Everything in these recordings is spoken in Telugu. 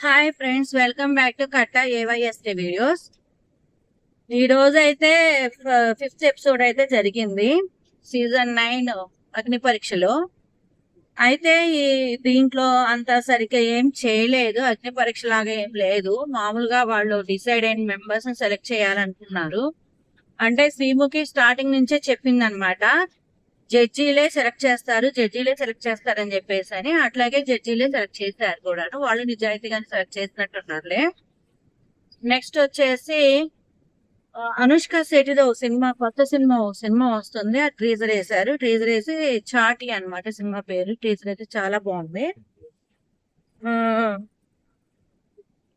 Hi friends welcome back to Katta ఏవైఎస్టీ videos ఈ రోజు అయితే ఫిఫ్త్ ఎపిసోడ్ అయితే జరిగింది. సీజన్ నైన్ అగ్ని పరీక్షలో. అయితే ఈ దీంట్లో అంత సరిగ్గా ఏం చేయలేదు. అగ్ని పరీక్ష లాగా ఏం లేదు. మామూలుగా వాళ్ళు డిసైడ్ అయిన మెంబర్స్ని సెలెక్ట్ చేయాలనుకున్నారు. అంటే శ్రీముఖి స్టార్టింగ్ నుంచే చెప్పింది అనమాట జడ్జీలే సెలెక్ట్ చేస్తారు జడ్జీలే సెలెక్ట్ చేస్తారని చెప్పేసి అని అట్లాగే జడ్జీలే సెలెక్ట్ చేశారు కూడా వాళ్ళు నిజాయితీగానే సెలెక్ట్ చేసినట్టున్నారులే. నెక్స్ట్ వచ్చేసి అనుష్క శెట్టిది సినిమా కొత్త సినిమా ఒక సినిమా వస్తుంది. ఆ ట్రీజర్ వేశారు. ట్రీజర్ వేసి చాటి అన్నమాట సినిమా పేరు. ట్రీజర్ అయితే చాలా బాగుంది.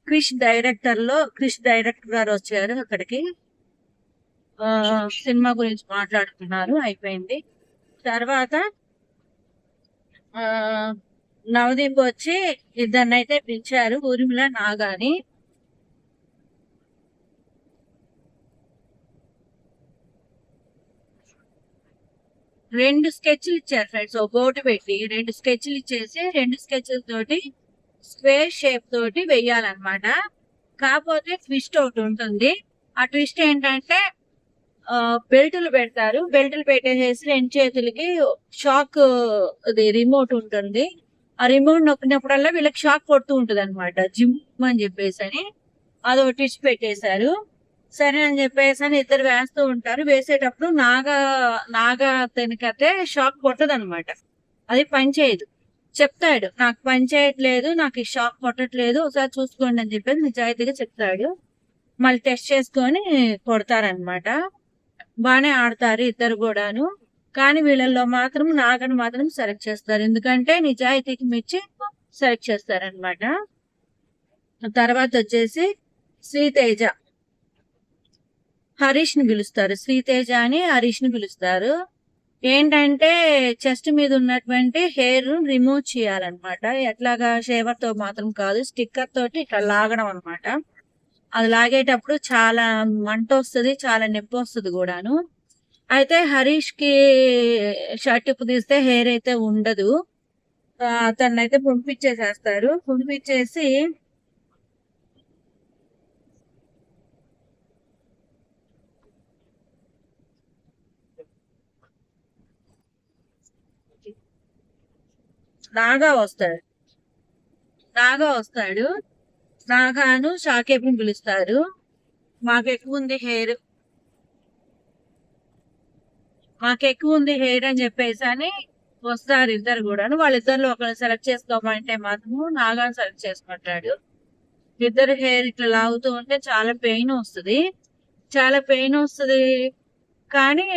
క్రిష్ డైరెక్టర్లో క్రిష్ డైరెక్టర్ గారు వచ్చారు అక్కడికి. సినిమా గురించి మాట్లాడుతున్నారు. అయిపోయింది. తర్వాత ఆ నవదీప్ వచ్చి ఇద్దరిని అయితే పిలిచారు ఊర్మిళ నాగాని రెండు స్కెచ్లు ఇచ్చారు ఫ్రెండ్స్ ఒక బోర్డు పెట్టి. రెండు స్కెచ్లు ఇచ్చేసి రెండు స్కెచ్ల తోటి స్క్వేర్ షేప్ తోటి వెయ్యాలన్నమాట కాకపోతే ట్విస్ట్ ఒకటి ఉంటుంది. ఆ ట్విస్ట్ ఏంటంటే బెల్టులు పెడతారు. బెల్టులు పెట్టేసేసి రెండు చేతులకి షాక్ అది రిమోట్ ఉంటుంది. ఆ రిమోట్ నొక్కినప్పుడల్లా వీళ్ళకి షాక్ కొడుతూ ఉంటుంది అనమాట జిమ్ అని చెప్పేసి అని అది ఒక పెట్టేశారు. సరే అని చెప్పేసి అని ఇద్దరు వేస్తూ ఉంటారు. వేసేటప్పుడు నాగా నాగా తనకైతే షాక్ కొట్టదు అనమాట అది పని చేయదు. చెప్తాడు నాకు పని చేయట్లేదు నాకు ఈ షాక్ కొట్టట్లేదు ఒకసారి చూసుకోండి అని చెప్పేసి నిజాయితీగా చెప్తాడు. మళ్ళీ టెస్ట్ చేసుకొని కొడతారనమాట బాగానే ఆడతారు ఇద్దరు కూడాను. కానీ వీళ్ళల్లో మాత్రం నాగను మాత్రం సెలెక్ట్ చేస్తారు. ఎందుకంటే నిజాయితీకి మెచ్చి సెలెక్ట్ చేస్తారనమాట తర్వాత వచ్చేసి శ్రీతేజ. హరీష్ని పిలుస్తారు. శ్రీతేజ అని హరీష్ని పిలుస్తారు. ఏంటంటే చెస్ట్ మీద ఉన్నటువంటి హెయిర్ రిమూవ్ చేయాలన్నమాట. ఎట్లాగా షేవర్తో మాత్రం కాదు స్టిక్కర్ తోటి ఇట్లా లాగడం అన్నమాట. అది లాగేటప్పుడు చాలా మంట వస్తుంది చాలా నొప్పి వస్తుంది కూడాను. అయితే హరీష్కి షర్ట్ ఇప్పు తీస్తే హెయిర్ అయితే ఉండదు. అతన్ని అయితే పంపించేసేస్తారు. పంపించేసి నాగా వస్తాడు. నాగా వస్తాడు. నాగాను షాకేపుని పిలుస్తారు. మాకు ఎక్కువ ఉంది హెయిర్. మాకు ఎక్కువ ఉంది హెయిర్ అని చెప్పేసి అని వస్తారు ఇద్దరు కూడా వాళ్ళిద్దరిలో ఒకరు సెలెక్ట్ చేసుకోమంటే మాత్రము నాగాను సెలెక్ట్ చేసుకుంటాడు. ఇద్దరు హెయిర్ ఇట్లా లాగుతూ ఉంటే చాలా పెయిన్ వస్తుంది. చాలా పెయిన్ వస్తుంది కానీ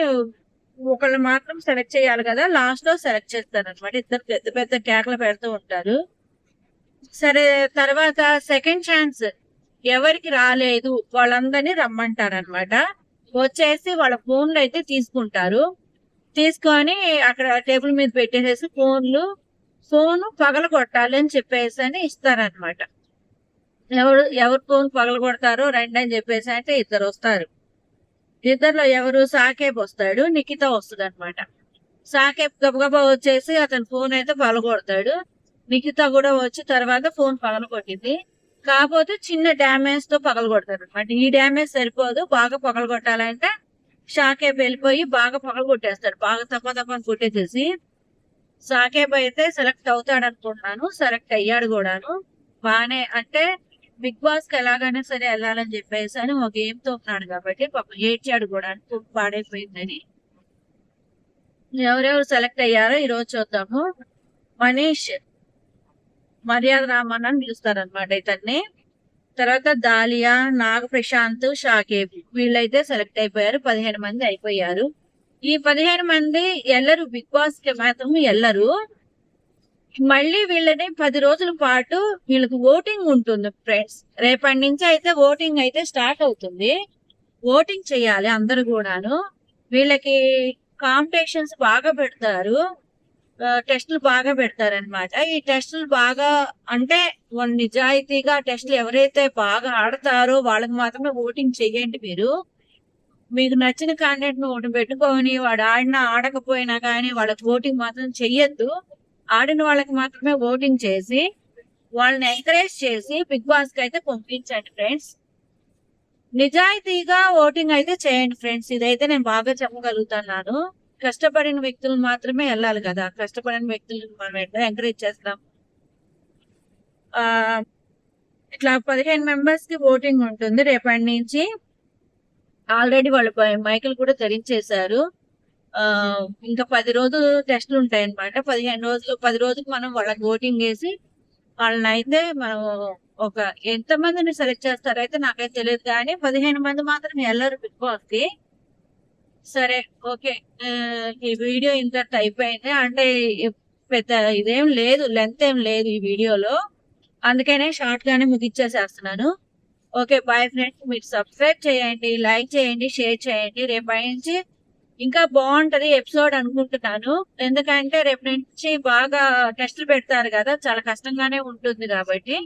ఒకళ్ళు మాత్రం సెలెక్ట్ చేయాలి కదా. లాస్ట్లో సెలెక్ట్ చేస్తారు అనమాట ఇద్దరు పెద్ద పెద్ద కేకలు పెడుతూ ఉంటారు. సరే తర్వాత సెకండ్ ఛాన్స్ ఎవరికి రాలేదు వాళ్ళందరినీ రమ్మంటారు అనమాట వచ్చేసి వాళ్ళ ఫోన్లు అయితే తీసుకుంటారు. తీసుకొని అక్కడ టేబుల్ మీద పెట్టేసేసి ఫోన్లు ఫోన్ పగల కొట్టాలి అని చెప్పేసి అని ఇస్తారనమాట. ఎవరు ఎవరు ఫోన్ పగల కొడతారో రండి అని చెప్పేసి అంటే ఇద్దరు వస్తారు. ఇద్దరులో ఎవరు? సాకేబ్ వస్తాడు నిఖిత వస్తుంది అనమాట సాకేబ్ గబగబా వచ్చేసి అతని ఫోన్ అయితే పగలగొడతాడు. మిగతా కూడా వచ్చి తర్వాత ఫోన్ పగలగొట్టింది. కాకపోతే చిన్న డ్యామేజ్తో పగలగొడతారు అనమాట ఈ డ్యామేజ్ సరిపోదు బాగా పగలగొట్టాలంటే షాకేబ్ వెళ్ళిపోయి బాగా పగలగొట్టేస్తాడు బాగా తప్ప తప్పని కొట్టేసేసి సాకేబ్ అయితే సెలెక్ట్ అవుతాడు అనుకుంటున్నాను. సెలెక్ట్ అయ్యాడు కూడాను. బానే అంటే బిగ్ బాస్కి ఎలాగైనా సరే వెళ్ళాలని చెప్పేసి అని ఒక గేమ్తో ఉన్నాడు కాబట్టి పాపం ఏడ్చాడు కూడా పాడైపోయిందని. ఎవరెవరు సెలెక్ట్ అయ్యారో ఈ రోజు చూద్దాము. మనీష్ మర్యాద రామన్ అని పిలుస్తారనమాట ఇతన్ని. తర్వాత దాలియా నాగ ప్రశాంత్ షాకేబ్ వీళ్ళైతే సెలెక్ట్ అయిపోయారు. పదిహేను మంది అయిపోయారు. ఈ పదిహేను మంది ఎల్లరు బిగ్ బాస్కి మాత్రం ఎల్లరు. మళ్ళీ వీళ్ళని పది రోజుల పాటు వీళ్ళకి ఓటింగ్ ఉంటుంది ఫ్రెండ్స్. రేపటి నుంచి అయితే ఓటింగ్ అయితే స్టార్ట్ అవుతుంది. ఓటింగ్ చేయాలి అందరు కూడాను. వీళ్ళకి కాంపిటీషన్స్ బాగా పెడతారు. టెస్టులు బాగా పెడతారనమాట ఈ టెస్టులు బాగా అంటే నిజాయితీగా టెస్టులు ఎవరైతే బాగా ఆడతారో వాళ్ళకి మాత్రమే ఓటింగ్ చెయ్యండి మీరు. మీకు నచ్చిన క్యాండిడేట్ను ఒకటి పెట్టుకొని వాడు ఆడినా ఆడకపోయినా కానీ వాళ్ళకి ఓటింగ్ మాత్రం చెయ్యొద్దు. ఆడిన వాళ్ళకి మాత్రమే ఓటింగ్ చేసి వాళ్ళని ఎంకరేజ్ చేసి బిగ్ బాస్కి అయితే పంపించండి ఫ్రెండ్స్. నిజాయితీగా ఓటింగ్ అయితే చేయండి ఫ్రెండ్స్. ఇదైతే నేను బాగా చెప్పగలుగుతున్నాను. కష్టపడిన వ్యక్తులు మాత్రమే వెళ్ళాలి కదా. కష్టపడిన వ్యక్తులను మనం ఎట్లా ఎంకరేజ్ చేస్తాం? ఇట్లా పదిహేను మెంబర్స్కి ఓటింగ్ ఉంటుంది. రేపటి నుంచి ఆల్రెడీ వాళ్ళు మైకులు కూడా ధరించేశారు ఇంకా పది రోజులు టెస్టులు ఉంటాయి అనమాట పదిహేను రోజులు పది రోజులకు మనం వాళ్ళకి ఓటింగ్ వేసి వాళ్ళని అయితే మనం ఒక ఎంత మందిని సెలెక్ట్ చేస్తారో అయితే నాకైతే తెలియదు. కానీ పదిహేను మంది మాత్రం వెళ్ళరు బిగ్ బాస్కి సరే ఓకే. ఈ వీడియో ఇంత అయిపోయింది అంటే పెద్ద ఇదేం లేదు లెంత్ ఏం లేదు ఈ వీడియోలో. అందుకనే షార్ట్ గానే ముగిచ్చేసేస్తున్నాను ఓకే బాయ్ ఫ్రెండ్స్. మీరు సబ్స్క్రైబ్ చేయండి లైక్ చేయండి షేర్ చేయండి. రేపటి నుంచి ఇంకా బాగుంటది ఎపిసోడ్ అనుకుంటున్నాను. ఎందుకంటే రేపు నుంచి బాగా టెస్టులు పెడతారు కదా చాలా కష్టంగానే ఉంటుంది కాబట్టి.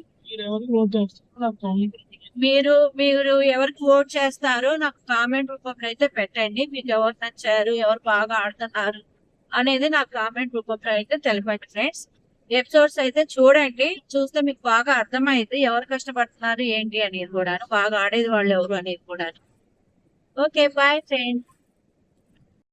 మీరు మీరు ఎవరికి ఓట్ చేస్తారో నాకు కామెంట్ రూపంలో అయితే పెట్టండి. మీకు ఎవరు నచ్చారు ఎవరు బాగా ఆడుతున్నారు అనేది నాకు కామెంట్ రూపంలో అయితే తెలపండి ఫ్రెండ్స్. ఎపిసోడ్స్ అయితే చూడండి. చూస్తే మీకు బాగా అర్థమైంది. ఎవరు కష్టపడుతున్నారు ఏంటి అనేది కూడా బాగా ఆడేది వాళ్ళు ఎవరు అనేది కూడా ఓకే బాయ్ ఫ్రెండ్స్.